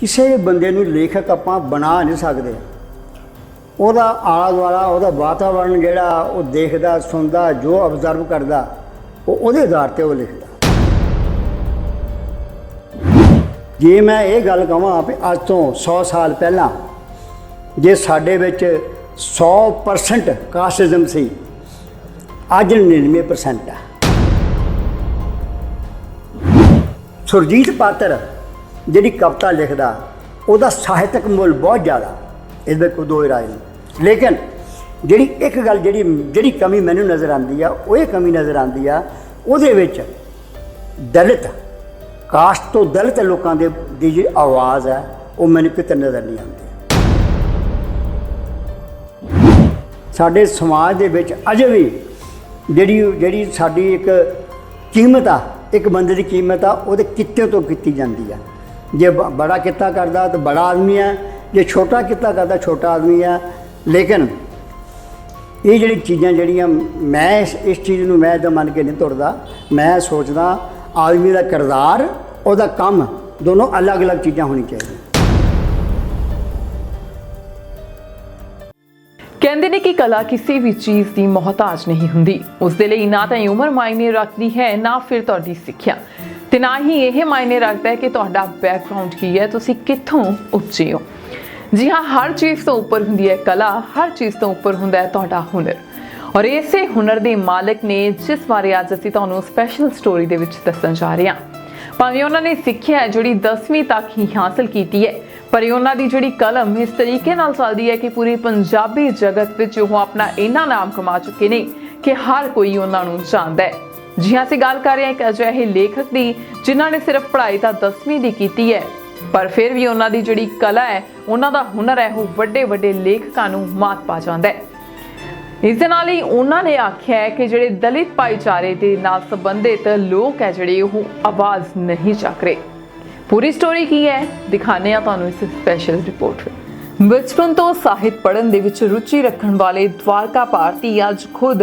ਕਿਸੇ ਵੀ ਬੰਦੇ ਨੂੰ ਲੇਖਕ ਆਪਾਂ ਬਣਾ ਨਹੀਂ ਸਕਦੇ। ਉਹਦਾ ਆਲਾ ਦੁਆਲਾ ਉਹਦਾ ਵਾਤਾਵਰਣ ਜਿਹੜਾ ਉਹ ਦੇਖਦਾ, ਸੁਣਦਾ, ਜੋ ਅਬਜ਼ਰਵ ਕਰਦਾ, ਉਹ ਉਹਦੇ ਆਧਾਰ ਤੇ ਉਹ ਲਿਖਦਾ। ਜੇ ਮੈਂ ਇਹ ਗੱਲ ਕਹਾਂ ਵੀ ਅੱਜ ਤੋਂ 100 ਸਾਲ ਪਹਿਲਾਂ ਜੇ ਸਾਡੇ ਵਿੱਚ 100% ਕਾਸਟਿਜ਼ਮ ਸੀ, ਅੱਜ 99% ਹੈ ਸੁਰਜੀਤ ਪਾਤਰ ਜਿਹੜੀ ਕਵਿਤਾ ਲਿਖਦਾ, ਉਹਦਾ ਸਾਹਿਤਕ ਮੁੱਲ ਬਹੁਤ ਜ਼ਿਆਦਾ। ਇਸ ਵਿੱਚ ਕੋਈ ਦੋ ਰਾਏ ਨਹੀਂ ਲੇਕਿਨ ਜਿਹੜੀ ਇੱਕ ਗੱਲ ਜਿਹੜੀ ਜਿਹੜੀ ਕਮੀ ਮੈਨੂੰ ਨਜ਼ਰ ਆਉਂਦੀ ਆ, ਉਹ ਇਹ ਕਮੀ ਨਜ਼ਰ ਆਉਂਦੀ ਆ, ਉਹਦੇ ਵਿੱਚ ਦਲਿਤ ਕਾਸਟ ਤੋਂ ਦਲਿਤ ਲੋਕਾਂ ਦੇ, ਦੀ ਜਿਹੜੀ ਆਵਾਜ਼ ਹੈ ਉਹ ਮੈਨੂੰ ਕਿਤੇ ਨਜ਼ਰ ਨਹੀਂ ਆਉਂਦੀ। ਸਾਡੇ ਸਮਾਜ ਦੇ ਵਿੱਚ ਅਜੇ ਵੀ ਜਿਹੜੀ ਜਿਹੜੀ ਸਾਡੀ ਇੱਕ ਕੀਮਤ ਆ, ਇੱਕ ਬੰਦੇ ਦੀ ਕੀਮਤ ਆ, ਉਹਦੇ ਕਿੱਤੇ ਤੋਂ ਕੀਤੀ ਜਾਂਦੀ ਆ। ਜੇ ਬ- ਬੜਾ ਕਿੱਤਾ ਕਰਦਾ ਤਾਂ ਬੜਾ ਆਦਮੀ ਹੈ, ਜੇ ਛੋਟਾ ਕਿੱਤਾ ਕਰਦਾ ਛੋਟਾ ਆਦਮੀ ਹੈ। ਲੇਕਿਨ ਇਹ ਜਿਹੜੀ ਚੀਜ਼ਾਂ ਜਿਹੜੀਆਂ ਮੈਂ ਇਸ ਇਸ ਚੀਜ਼ ਨੂੰ ਮੈਂ ਤਾਂ ਮੰਨ ਕੇ ਨਹੀਂ ਤੁਰਦਾ। ਮੈਂ ਸੋਚਦਾ ਆਦਮੀ ਦਾ ਕਿਰਦਾਰ, ਉਹਦਾ ਕੰਮ ਦੋਨੋਂ ਅਲੱਗ-ਅਲੱਗ ਚੀਜ਼ਾਂ ਹੋਣੀ ਚਾਹੀਦੀਆਂ। ਕਹਿੰਦੇ ਨੇ ਕਿ ਕਲਾ ਕਿਸੇ ਵੀ ਚੀਜ਼ ਦੀ ਮੁਹਤਾਜ ਨਹੀਂ ਹੁੰਦੀ। ਉਸ ਦੇ ਲਈ ਨਾ ਤਾਂ ਇਹ ਉਮਰ ਮਾਇਨੇ ਰੱਖਦੀ ਹੈ, ਨਾ ਫਿਰ ਤੁਹਾਡੀ ਸਿੱਖਿਆ। ਤੇ ਨਾ ਹੀ ਇਹ ਮਾਇਨੇ ਰੱਖਦਾ ਹੈ ਕਿ ਤੁਹਾਡਾ ਬੈਕਗ੍ਰਾਉਂਡ ਕੀ ਹੈ, ਤੁਸੀਂ ਕਿੱਥੋਂ ਉੱਚੇ ਹੋ। ਜੀ ਹਾਂ, ਹਰ ਚੀਜ਼ ਤੋਂ ਉੱਪਰ ਹੁੰਦੀ ਹੈ ਕਲਾ, ਹਰ ਚੀਜ਼ ਤੋਂ ਉੱਪਰ ਹੁੰਦਾ ਹੈ ਤੁਹਾਡਾ ਹੁਨਰ। ਔਰ ਇਸੇ ਹੁਨਰ ਦੇ ਮਾਲਕ ਨੇ ਜਿਸ ਬਾਰੇ ਅੱਜ ਅਸੀਂ ਤੁਹਾਨੂੰ ਸਪੈਸ਼ਲ ਸਟੋਰੀ ਦੇ ਵਿੱਚ ਦੱਸਣ ਜਾ ਰਹੇ ਹਾਂ। ਭਾਵੇਂ ਉਹਨਾਂ ਨੇ ਸਿੱਖਿਆ ਜਿਹੜੀ 10ਵੀਂ ਤੱਕ ਹੀ ਹਾਸਲ ਕੀਤੀ ਹੈ, ਪਰ ਉਹਨਾਂ ਦੀ ਜਿਹੜੀ ਕਲਮ ਇਸ ਤਰੀਕੇ ਨਾਲ ਚੱਲਦੀ ਹੈ ਕਿ ਪੂਰੀ ਪੰਜਾਬੀ ਜਗਤ ਵਿੱਚ ਉਹ ਆਪਣਾ ਇੰਨਾ ਨਾਮ ਕਮਾ ਚੁੱਕੇ ਨੇ ਕਿ ਹਰ ਕੋਈ ਉਹਨਾਂ ਨੂੰ ਜਾਣਦਾ ਹੈ। ਜੀ ਹਾਂ, ਅਸੀਂ ਗੱਲ ਕਰ ਰਹੇ ਹਾਂ ਇੱਕ ਅਜਿਹੇ ਲੇਖਕ ਦੀ, ਜਿਨ੍ਹਾਂ ਨੇ ਸਿਰਫ ਪੜ੍ਹਾਈ ਤਾਂ 10ਵੀਂ ਦੀ ਕੀਤੀ ਹੈ। ਪਰ ਫਿਰ ਵੀ ਉਹਨਾਂ ਦੀ ਜਿਹੜੀ ਕਲਾ ਹੈ, ਉਹਨਾਂ ਦਾ ਹੁਨਰ ਹੈ, ਉਹ ਵੱਡੇ ਵੱਡੇ ਲੇਖਕਾਂ ਨੂੰ ਮਾਤ ਪਾ ਜਾਂਦਾ ਹੈ। ਇਸ ਦੇ ਨਾਲ ਹੀ ਉਹਨਾਂ ਨੇ ਆਖਿਆ ਹੈ ਕਿ ਜਿਹੜੇ ਦਲਿਤ ਭਾਈਚਾਰੇ ਦੇ ਨਾਲ ਸੰਬੰਧਿਤ ਲੋਕ ਹੈ ਜਿਹੜੇ, ਉਹ ਆਵਾਜ਼ ਨਹੀਂ ਚੱਕ ਰਹੇ। ਪੂਰੀ ਸਟੋਰੀ ਕੀ ਹੈ? ਦਿਖਾਣੇ ਆ ਤੁਹਾਨੂੰ ਇਸ ਸਪੈਸ਼ਲ ਰਿਪੋਰਟ ਵਿੱਚ। ਬਚਪਨ ਤੋਂ ਸਾਹਿਤ ਪੜ੍ਹਨ ਦੇ ਵਿੱਚ ਰੁਚੀ ਰੱਖਣ ਵਾਲੇ ਦਵਾਰਕਾ ਭਾਰਤੀ ਅੱਜ ਖੁਦ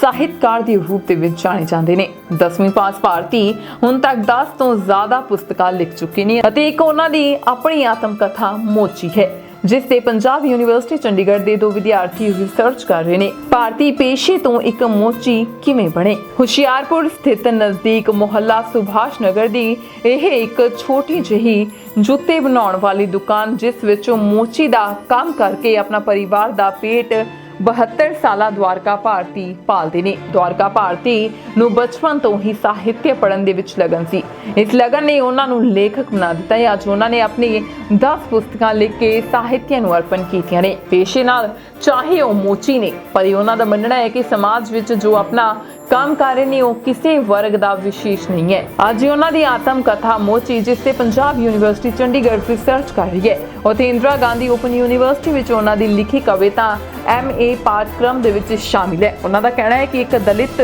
ਸਾਹਿਤਕਾਰ ਦੇ ਰੂਪ ਦੇ ਵਿੱਚ ਜਾਣੇ ਜਾਂਦੇ ਨੇ। 10ਵੀਂ ਪਾਸ ਭਾਰਤੀ ਹੁਣ ਤੱਕ 10 ਤੋਂ ਜ਼ਿਆਦਾ ਪੁਸਤਕਾਂ ਲਿਖ ਚੁੱਕੇ ਨੇ ਅਤੇ ਇੱਕ ਉਹਨਾਂ ਦੀ ਆਪਣੀ ਆਤਮ ਕਥਾ ਮੋਚੀ ਹੈ, ਜਿਸ ਤੇ ਪੰਜਾਬ ਯੂਨੀਵਰਸਿਟੀ ਚੰਡੀਗੜ੍ਹ ਦੇ ਦੋ ਵਿਦਿਆਰਥੀ ਰਿਸਰਚ ਕਰ ਰਹੇ ਨੇ। ਭਾਰਤੀ ਪੇਸ਼ੇ ਤੋਂ ਇੱਕ ਮੋਚੀ ਕਿਵੇਂ ਬਣੇ? ਹੁਸ਼ਿਆਰਪੁਰ ਸਥਿਤ ਨਜ਼ਦੀਕ ਮੁਹੱਲਾ ਸੁਭਾਸ਼ ਨਗਰ ਦੀ ਇਹ ਇੱਕ ਛੋਟੀ ਜਿਹੀ ਜੁੱਤੇ ਬਣਾਉਣ ਵਾਲੀ ਦੁਕਾਨ, ਜਿਸ ਵਿੱਚ ਮੋਚੀ ਦਾ ਕੰਮ ਕਰਕੇ ਆਪਣਾ ਪਰਿਵਾਰ ਦਾ ਪੇਟ 72 ਸਾਲਾ ਦਵਾਰਕਾ ਭਾਰਤੀ ਪਾਲਦੇ ਨੇ। ਦਵਾਰਕਾ ਭਾਰਤੀ ਨੂੰ ਬਚਪਨ ਤੋਂ ਹੀ ਸਾਹਿਤਯ ਪੜ੍ਹਨ ਦੇ ਵਿੱਚ ਲਗਨ ਸੀ। ਇਸ ਲਗਨ ਨੇ ਉਹਨਾਂ ਨੂੰ ਲੇਖਕ ਬਣਾ ਦਿੱਤਾ ਹੈ। ਅੱਜ ਉਹਨਾਂ ਨੇ ਆਪਣੀ 10 ਪੁਸਤਕਾਂ ਲਿਖ ਕੇ ਸਾਹਿਤਯ ਨੂੰ ਅਰਪਣ ਕੀਤੀਆਂ ਨੇ। ਪੇਸ਼ੇ ਨਾਲ ਚਾਹੇ ਉਹ ਮੋਚੀ ਨੇ, ਪਰ ਇਹ ਉਹਨਾਂ ਦਾ ਮੰਨਣਾ ਹੈ ਕਿ ਸਮਾਜ ਵਿੱਚ ਜੋ ਆਪਣਾ ਕੰਮ ਕਰ ਰਹੇ ਨੇ, ਉਹ ਕਿਸੇ ਵਰਗ ਦਾ ਵਿਸ਼ੇਸ਼ ਨਹੀਂ ਹੈ। ਅੱਜ ਉਹਨਾਂ ਦੀ ਆਤਮ ਕਥਾ ਮੋਚੀ, ਜਿਸ ਤੇ ਪੰਜਾਬ ਯੂਨੀਵਰਸਿਟੀ ਚੰਡੀਗੜ੍ਹ ਰਿਸਰਚ ਕਰ ਰਹੀ ਹੈ। ਉੱਥੇ ਇੰਦਰਾ ਗਾਂਧੀ ਓਪਨ ਯੂਨੀਵਰਸਿਟੀ ਵਿੱਚ ਉਹਨਾਂ ਦੀ ਲਿਖੀ ਕਵਿਤਾ ਐਮਏ ਪਾਠਕ੍ਰਮ ਦੇ ਵਿੱਚ ਸ਼ਾਮਿਲ ਹੈ। ਉਹਨਾਂ ਦਾ ਕਹਿਣਾ ਹੈ ਕਿ ਇੱਕ ਦਲਿਤ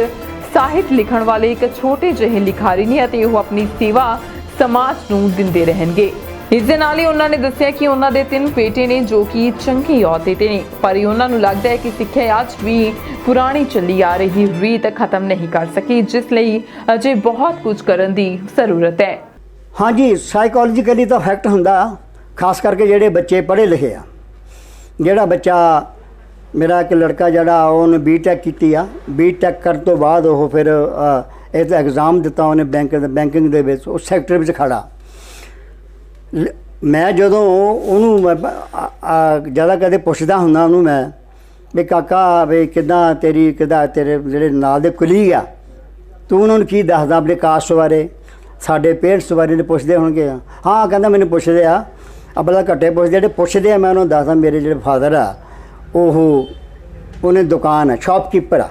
ਸਾਹਿਤ ਲਿਖਣ ਵਾਲੇ ਇੱਕ ਛੋਟੇ ਜਿਹੇ ਲਿਖਾਰੀ ਨੇ ਅਤੇ ਉਹ ਆਪਣੀ ਸੇਵਾ ਸਮਾਜ ਨੂੰ ਦਿੰਦੇ ਰਹਿਣਗੇ। ਇਸ ਦੇ ਨਾਲ ਹੀ ਉਹਨਾਂ ਨੇ ਦੱਸਿਆ ਕਿ ਉਹਨਾਂ ਦੇ ਤਿੰਨ ਬੇਟੇ ਨੇ ਜੋ ਕਿ ਚੰਗੀ ਅਹੁਦੇ ਤੇ ਨੇ। ਪਰ ਉਹਨਾਂ ਨੂੰ ਲੱਗਦਾ ਹੈ ਕਿ ਸਿੱਖਿਆ ਅੱਜ ਵੀ ਪੁਰਾਣੀ ਚੱਲੀ ਆ ਰਹੀ, ਰੀਤ ਖਤਮ ਨਹੀਂ ਕਰ ਸਕੀ, ਜਿਸ ਲਈ ਅਜੇ ਬਹੁਤ ਕੁਝ ਕਰਨ ਦੀ ਜ਼ਰੂਰਤ ਹੈ। ਹਾਂਜੀ ਸਾਈਕੋਲੋਜੀਕਲੀ ਤਾਂ ਫੈਕਟ ਹੁੰਦਾ, ਖਾਸ ਕਰਕੇ ਜਿਹੜੇ ਬੱਚੇ ਪੜ੍ਹੇ ਲਿਖੇ ਆ। ਜਿਹੜਾ ਬੱਚਾ, ਮੇਰਾ ਇੱਕ ਲੜਕਾ ਜਿਹੜਾ, ਉਹਨੇ ਬੀਟੈਕ ਕੀਤੀ ਆ। ਬੀਟੈਕ ਕਰਨ ਤੋਂ ਬਾਅਦ ਉਹ ਫਿਰ ਇਹ ਤਾਂ ਐਗਜ਼ਾਮ ਦਿੱਤਾ ਉਹਨੇ ਬੈਂਕ ਬੈਂਕਿੰਗ ਦੇ ਵਿੱਚ ਉਸ ਸੈਕਟਰ ਵਿੱਚ ਖੜਾ। ਮੈਂ ਜਦੋਂ ਉਹਨੂੰ ਮੈਂ ਜ਼ਿਆਦਾ ਕਦੇ ਪੁੱਛਦਾ ਹੁੰਦਾ ਉਹਨੂੰ ਮੈਂ, ਵੀ ਕਾਕਾ, ਵੀ ਕਿਦਾਂ ਤੇਰੀ, ਕਿਦਾਂ ਤੇਰੇ ਜਿਹੜੇ ਨਾਲ ਦੇ ਕੁਲੀਗ ਆ, ਤੂੰ ਉਹਨਾਂ ਨੂੰ ਕੀ ਦੱਸਦਾ ਆਪਣੇ ਕਾਸਟ ਬਾਰੇ? ਸਾਡੇ ਪੇਰੈਂਟਸ ਬਾਰੇ ਨੇ ਪੁੱਛਦੇ ਹੋਣਗੇ। ਹਾਂ, ਕਹਿੰਦਾ ਮੈਨੂੰ ਪੁੱਛਦੇ ਆ ਅਬਲਾ ਘੱਟੇ ਪੁੱਛਦੇ ਜਿਹੜੇ ਪੁੱਛਦੇ ਆ ਮੈਂ ਉਹਨਾਂ ਨੂੰ ਦੱਸਦਾ ਮੇਰੇ ਜਿਹੜੇ ਫਾਦਰ ਆ, ਉਹ ਉਹਨੇ ਦੁਕਾਨ ਆ ਸ਼ਾਪਕੀਪਰ ਆ।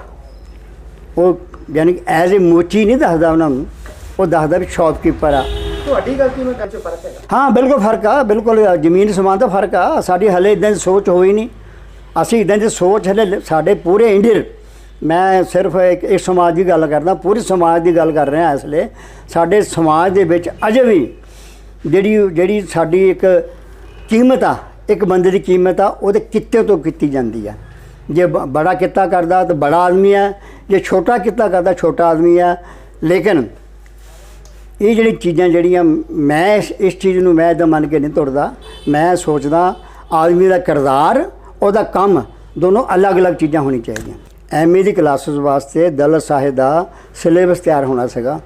ਉਹ ਯਾਨੀ ਐਜ਼ ਅ ਮੋਚੀ ਨਹੀਂ ਦੱਸਦਾ ਉਹਨਾਂ ਨੂੰ, ਉਹ ਦੱਸਦਾ ਵੀ ਸ਼ਾਪਕੀਪਰ ਆ। ਤੁਹਾਡੀ ਗਲਤੀ ਨੂੰ ਕੰਚ ਫ਼ਰਕ ਹੈਗਾ। ਹਾਂ, ਬਿਲਕੁਲ ਫ਼ਰਕ ਆ, ਬਿਲਕੁਲ ਜ਼ਮੀਨ ਸਮਾਨ ਦਾ ਫ਼ਰਕ ਆ। ਸਾਡੀ ਹਲੇ ਇਦਾਂ ਦੀ ਸੋਚ ਹੋਈ ਨਹੀਂ। ਅਸੀਂ ਇਦਾਂ ਦੀ ਸੋਚ ਹਲੇ ਸਾਡੇ ਪੂਰੇ ਇੰਡੀਅਨ, ਮੈਂ ਸਿਰਫ ਇੱਕ, ਇਸ ਸਮਾਜ ਦੀ ਗੱਲ ਕਰਦਾ, ਪੂਰੇ ਸਮਾਜ ਦੀ ਗੱਲ ਕਰ ਰਿਹਾ ਇਸ ਲਈ ਸਾਡੇ ਸਮਾਜ ਦੇ ਵਿੱਚ ਅਜੇ ਵੀ ਜਿਹੜੀ ਜਿਹੜੀ ਸਾਡੀ ਇੱਕ ਕੀਮਤ ਆ, ਇੱਕ ਬੰਦੇ ਦੀ ਕੀਮਤ ਆ, ਉਹਦੇ ਕਿੱਤੇ ਤੋਂ ਕੀਤੀ ਜਾਂਦੀ ਆ। ਜੇ ਬ- ਬੜਾ ਕਿੱਤਾ ਕਰਦਾ ਤਾਂ ਬੜਾ ਆਦਮੀ ਆ, ਜੇ ਛੋਟਾ ਕਿੱਤਾ ਕਰਦਾ, ਛੋਟਾ ਆਦਮੀ ਆ। ਲੇਕਿਨ ਇਹ ਜਿਹੜੀ ਚੀਜ਼ਾਂ ਜਿਹੜੀਆਂ ਮੈਂ ਇਸ ਇਸ ਚੀਜ਼ ਨੂੰ ਮੈਂ ਇਦਾਂ ਮੰਨ ਕੇ ਨਹੀਂ ਤੁਰਦਾ। ਮੈਂ ਸੋਚਦਾ ਆਦਮੀ ਦਾ ਕਿਰਦਾਰ, ਉਹਦਾ ਕੰਮ ਦੋਨੋਂ ਅਲੱਗ-ਅਲੱਗ ਚੀਜ਼ਾਂ ਹੋਣੀ ਚਾਹੀਦੀਆਂ। ਐਮਏ ਦੀ ਕਲਾਸਿਸ ਵਾਸਤੇ ਦਲ ਸਾਹਿਬ ਦਾ ਸਿਲੇਬਸ ਤਿਆਰ ਹੋਣਾ ਸੀਗਾ।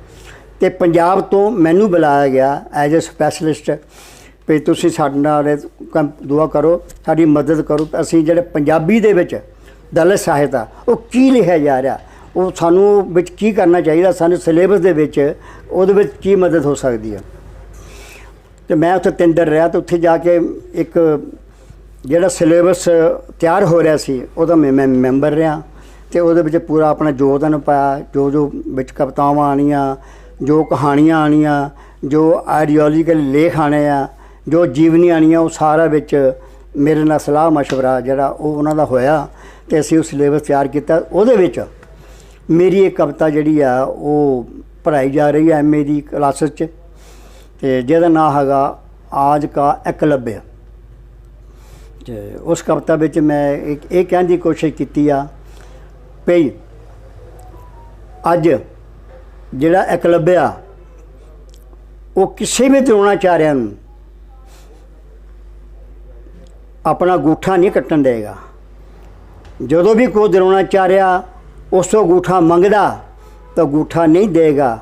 ਤੇ ਪੰਜਾਬ ਤੋਂ ਮੈਨੂੰ ਬੁਲਾਇਆ ਗਿਆ ਐਜ਼ ਅ ਸਪੈਸ਼ਲਿਸਟ ਵੀ ਤੁਸੀਂ ਸਾਡੇ ਨਾਲ ਦੁਆ ਕਰੋ, ਸਾਡੀ ਮਦਦ ਕਰੋ। ਅਸੀਂ ਜਿਹੜੇ ਪੰਜਾਬੀ ਦੇ ਵਿੱਚ ਦਲ ਸਾਹਿਤਾ ਉਹ ਕੀ ਲਿਖਿਆ ਜਾ ਰਿਹਾ? ਉਹ ਸਾਨੂੰ ਵਿੱਚ ਕੀ ਕਰਨਾ ਚਾਹੀਦਾ ਸਾਨੂੰ ਸਿਲੇਬਸ ਦੇ ਵਿੱਚ ਉਹਦੇ ਵਿੱਚ ਕੀ ਮਦਦ ਹੋ ਸਕਦੀ ਹੈ ਤੇ ਮੈਂ ਉੱਥੇ ਤਿੰਨ ਦਿਨ ਰਿਹਾ ਤੇ ਉੱਥੇ ਜਾ ਕੇ ਇੱਕ ਜਿਹੜਾ ਸਿਲੇਬਸ ਤਿਆਰ ਹੋ ਰਿਹਾ ਸੀ ਉਹਦਾ ਮੈਂ ਮੈਂ ਮੈਂਬਰ ਰਿਹਾ ਤੇ ਉਹਦੇ ਵਿੱਚ ਪੂਰਾ ਆਪਣਾ ਯੋਗਦਾਨ ਪਾਇਆ ਜੋ ਜੋ ਵਿੱਚ ਕਵਿਤਾਵਾਂ ਆਣੀਆਂ ਜੋ ਕਹਾਣੀਆਂ ਆਣੀਆਂ ਜੋ ਆਈਡੀਓਲੋਜੀਕਲ ਲੇਖ ਆਣੇ ਆ ਜੋ ਜੀਵਨੀ ਆਣੀਆਂ ਉਹ ਸਾਰਾ ਵਿੱਚ ਮੇਰੇ ਨਾਲ ਸਲਾਹ مشورہ ਜਿਹੜਾ ਉਹ ਉਹਨਾਂ ਦਾ ਹੋਇਆ ਤੇ ਅਸੀਂ ਉਹ ਸਿਲੇਬਸ ਤਿਆਰ ਕੀਤਾ ਉਹਦੇ ਵਿੱਚ ਮੇਰੀ ਇਹ ਕਵਿਤਾ ਜਿਹੜੀ ਆ, ਉਹ ਪੜ੍ਹਾਈ ਜਾ ਰਹੀ ਹੈ ਐਮਏ ਦੀ ਕਲਾਸ 'ਚ, ਤੇ ਜਿਹਦਾ ਨਾਮ ਹੈਗਾ ਆਜ ਕਾ ਇਕਲਵਯ। ਤੇ ਉਸ ਕਵਿਤਾ ਵਿੱਚ ਮੈਂ ਇੱਕ, ਇਹ ਕਹਿਣ ਦੀ ਕੋਸ਼ਿਸ਼ ਕੀਤੀ ਆ ਭਈ ਅੱਜ ਜਿਹੜਾ ਇਕਲਵਯ ਉਹ ਕਿਸੇ ਵੀ ਦਰੋਣਾਚਾਰਿਆਂ ਨੂੰ ਆਪਣਾ ਗੂਠਾ ਨਹੀਂ ਕੱਟਣ ਦੇਗਾ। ਜਦੋਂ ਵੀ ਕੋਈ ਦਰੋਣਾਚਾਰਿਆ ਉਸ ਤੋਂ ਗੂਠਾ ਮੰਗਦਾ ਤਾਂ ਗੂਠਾ ਨਹੀਂ ਦੇਗਾ,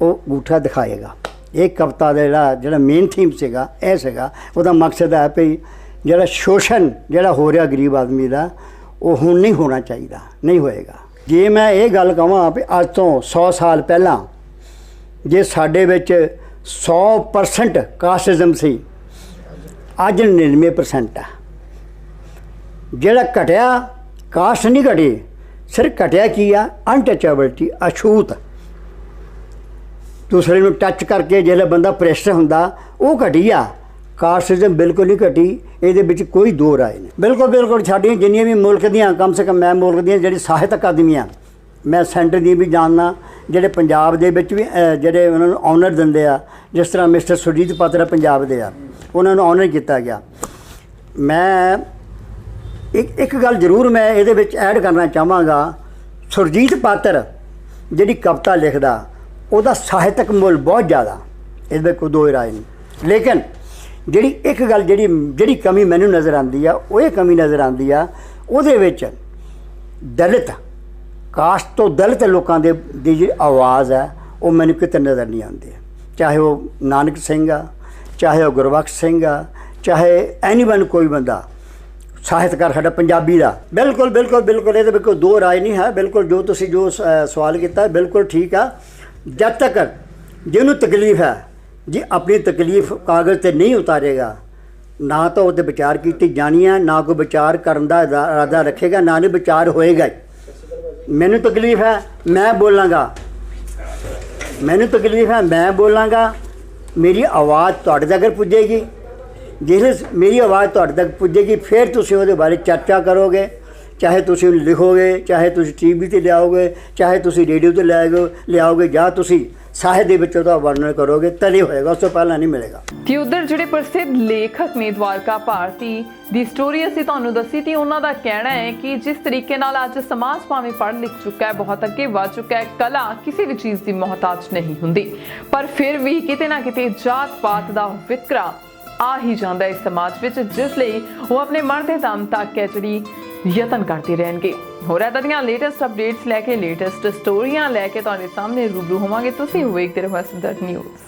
ਉਹ ਗੂਠਾ ਦਿਖਾਏਗਾ। ਇਹ ਕਵਿਤਾ ਦਾ ਜਿਹੜਾ ਜਿਹੜਾ ਮੇਨ ਥੀਮ ਸੀਗਾ, ਇਹ ਸੀਗਾ। ਉਹਦਾ ਮਕਸਦ ਹੈ ਵੀ ਜਿਹੜਾ ਸ਼ੋਸ਼ਣ, ਜਿਹੜਾ ਹੋ ਰਿਹਾ ਗਰੀਬ ਆਦਮੀ ਦਾ, ਉਹ ਹੁਣ ਨਹੀਂ ਹੋਣਾ ਚਾਹੀਦਾ, ਨਹੀਂ ਹੋਏਗਾ। ਜੇ ਮੈਂ ਇਹ ਗੱਲ ਕਹਾਂ ਵੀ ਅੱਜ ਤੋਂ 100 ਸਾਲ ਪਹਿਲਾਂ ਜੇ ਸਾਡੇ ਵਿੱਚ 100% ਕਾਸਟਿਜ਼ਮ ਸੀ, ਅੱਜ 99% ਆ। ਜਿਹੜਾ ਘਟਿਆ ਕਾਸਟ ਨਹੀਂ ਘਟੀ ਸਿਰ ਘਟਿਆ ਕੀ ਆ? ਅਨਟਚੇਬਿਲਟੀ ਅਛੂਤ। ਦੂਸਰੇ ਨੂੰ ਟੱਚ ਕਰਕੇ ਜਿਹੜਾ ਬੰਦਾ ਪ੍ਰੈਸ਼ਰ ਹੁੰਦਾ, ਉਹ ਘਟੀ ਆ। ਕਾਸਟਿਜ਼ਮ ਬਿਲਕੁਲ ਨਹੀਂ ਘਟੀ, ਇਹਦੇ ਵਿੱਚ ਕੋਈ ਦੋ ਰਾਏ ਨਹੀਂ। ਬਿਲਕੁਲ ਬਿਲਕੁਲ, ਸਾਡੀਆਂ ਜਿੰਨੀਆਂ ਵੀ ਮੁਲਕ ਦੀਆਂ, ਕਮ ਸੇ ਕਮ ਮੈਂ ਮੁਲਕ ਦੀਆਂ ਜਿਹੜੀ ਸਾਹਿਤ ਅਕਾਦਮੀਆਂ, ਮੈਂ ਸੈਂਟਰ ਦੀ ਵੀ ਜਾਣਦਾ ਜਿਹੜੇ ਪੰਜਾਬ ਦੇ ਵਿੱਚ ਵੀ ਜਿਹੜੇ ਉਹਨਾਂ ਨੂੰ ਆਨਰ ਦਿੰਦੇ ਆ, ਜਿਸ ਤਰ੍ਹਾਂ ਮਿਸਟਰ ਸੁਰਜੀਤ ਪਾਤਰਾ ਪੰਜਾਬ ਦੇ ਆ, ਉਹਨਾਂ ਨੂੰ ਆਨਰ ਕੀਤਾ ਗਿਆ। ਮੈਂ ਇੱਕ ਇੱਕ ਗੱਲ ਜ਼ਰੂਰ ਮੈਂ ਇਹਦੇ ਵਿੱਚ ਐਡ ਕਰਨਾ ਚਾਹਾਂਗਾ। ਸੁਰਜੀਤ ਪਾਤਰ, ਜਿਹੜੀ ਕਵਿਤਾ ਲਿਖਦਾ, ਉਹਦਾ ਸਾਹਿਤਕ ਮੁੱਲ ਬਹੁਤ ਜ਼ਿਆਦਾ। ਇਹਦੇ ਵਿੱਚ ਕੋਈ ਦੋ ਰਾਏ ਨਹੀਂ। ਲੇਕਿਨ ਜਿਹੜੀ ਇੱਕ ਗੱਲ ਜਿਹੜੀ ਜਿਹੜੀ ਕਮੀ ਮੈਨੂੰ ਨਜ਼ਰ ਆਉਂਦੀ ਆ, ਉਹ ਇਹ ਕਮੀ ਨਜ਼ਰ ਆਉਂਦੀ ਆ, ਉਹਦੇ ਵਿੱਚ ਦਲਿਤ ਕਾਸਟ ਤੋਂ ਦਲਿਤ ਲੋਕਾਂ ਦੇ, ਦੀ ਜਿਹੜੀ ਆਵਾਜ਼ ਹੈ ਉਹ ਮੈਨੂੰ ਕਿਤੇ ਨਜ਼ਰ ਨਹੀਂ ਆਉਂਦੀ। ਚਾਹੇ ਉਹ ਨਾਨਕ ਸਿੰਘ ਆ, ਚਾਹੇ ਉਹ ਗੁਰਬਖਸ਼ ਸਿੰਘ ਆ, ਚਾਹੇ ਐਨੀਵਨ ਕੋਈ ਬੰਦਾ। ਸਾਹਿਤਕਾਰ ਸਾਡਾ ਪੰਜਾਬੀ ਦਾ। ਬਿਲਕੁਲ ਬਿਲਕੁਲ ਬਿਲਕੁਲ, ਇਹਦੇ ਵਿੱਚ ਕੋਈ ਦੋ ਰਾਏ ਨਹੀਂ ਹੈ। ਬਿਲਕੁਲ ਜੋ ਤੁਸੀਂ ਜੋ ਸ- ਸਵਾਲ ਕੀਤਾ, ਬਿਲਕੁਲ ਠੀਕ ਆ। ਜਦ ਤੱਕ ਜਿਹਨੂੰ ਤਕਲੀਫ ਹੈ, ਜੇ ਆਪਣੀ ਤਕਲੀਫ ਕਾਗਜ਼ ਤੇ ਨਹੀਂ ਉਤਾਰੇਗਾ, ਨਾ ਤਾਂ ਉਹਤੇ ਵਿਚਾਰ ਕੀਤੀ ਜਾਣੀ ਹੈ ਨਾ ਕੋਈ ਵਿਚਾਰ ਕਰਨ ਦਾ ਇਰਾ- ਇਰਾਦਾ ਰੱਖੇਗਾ, ਨਾ ਨਹੀਂ ਵਿਚਾਰ ਹੋਏਗਾ ਮੈਨੂੰ ਤਕਲੀਫ ਹੈ, ਮੈਂ ਬੋਲਾਂਗਾ। ਮੈਨੂੰ ਤਕਲੀਫ ਹੈ, ਮੈਂ ਬੋਲਾਂਗਾ। ਮੇਰੀ ਆਵਾਜ਼ ਤੁਹਾਡੇ ਤੱਕ ਪੁੱਜੇਗੀ। ਜਿਸ ਮੇਰੀ ਆਵਾਜ਼ ਤੁਹਾਡੇ ਤੱਕ ਪੁੱਜੇਗੀ, ਫਿਰ ਤੁਸੀਂ ਉਹਦੇ ਬਾਰੇ ਚਰਚਾ ਕਰੋਗੇ। ਚਾਹੇ ਤੁਸੀਂ ਲਿਖੋਗੇ, ਚਾਹੇ ਤੁਸੀਂ ਟੀਵੀ ਤੇ ਲਿਆਓਗੇ, ਚਾਹੇ ਤੁਸੀਂ ਰੇਡੀਓ ਤੇ ਲਿਆਓਗੇ ਲਿਆਓਗੇ ਜਾਂ ਤੁਸੀਂ ਸਾਹਿਤ ਦੇ ਵਿੱਚ ਉਹਦਾ ਵਰਣਨ ਕਰੋਗੇ, ਤਦੇ ਹੋਏਗਾ, ਉਸ ਤੋਂ ਪਹਿਲਾਂ ਨਹੀਂ ਮਿਲੇਗਾ। ਕਿ ਉਧਰ ਜਿਹੜੇ ਪ੍ਰਸਿੱਧ ਲੇਖਕ ਨੇ ਦਵਾਰਕਾ ਭਾਰਤੀ, ਦੀ ਸਟੋਰੀ ਅਸੀਂ ਤੁਹਾਨੂੰ ਦੱਸੀ ਤੀ ਉਹਨਾਂ ਦਾ ਕਹਿਣਾ ਹੈ ਕਿ ਜਿਸ ਤਰੀਕੇ ਨਾਲ ਅੱਜ ਸਮਾਜ ਭਾਵੇਂ ਪੜ੍ਹ ਲਿਖ ਚੁੱਕਾ ਹੈ, ਬਹੁਤ ਅੱਗੇ ਵੱਧ ਚੁੱਕਾ ਹੈ, ਕਲਾ ਕਿਸੇ ਵੀ ਚੀਜ਼ ਦੀ ਮੁਹਤਾਜ ਨਹੀਂ ਹੁੰਦੀ। ਪਰ ਫਿਰ ਵੀ ਕਿਤੇ ਨਾ ਕਿਤੇ ਜਾਤ ਪਾਤ ਦਾ ਵਿਕਰਾ ਆ ਹੀ ਜਾਂਦਾ ਇਸ ਸਮਾਜ ਵਿੱਚ, ਜਿਸ ਲਈ ਉਹ ਆਪਣੇ ਮਨ ਦੇ ਦਮ ਤੱਕ ਹੈ ਜਿਹੜੀ ਯਤਨ ਕਰਦੇ ਰਹਿਣਗੇ। ਹੋਰ ਏਦਾਂ ਦੀਆਂ ਲੇਟੈਸਟ ਅਪਡੇਟਸ ਲੈ ਕੇ ਲੇਟੈਸਟ ਸਟੋਰੀਆਂ ਲੈ ਕੇ ਤੁਹਾਡੇ ਸਾਹਮਣੇ ਰੂਬਰੂ ਹੋਵਾਂਗੇ। ਤੁਸੀਂ ਵੇਖਦੇ ਰਹੋ ਸੰਦਰ ਨਿਊਜ਼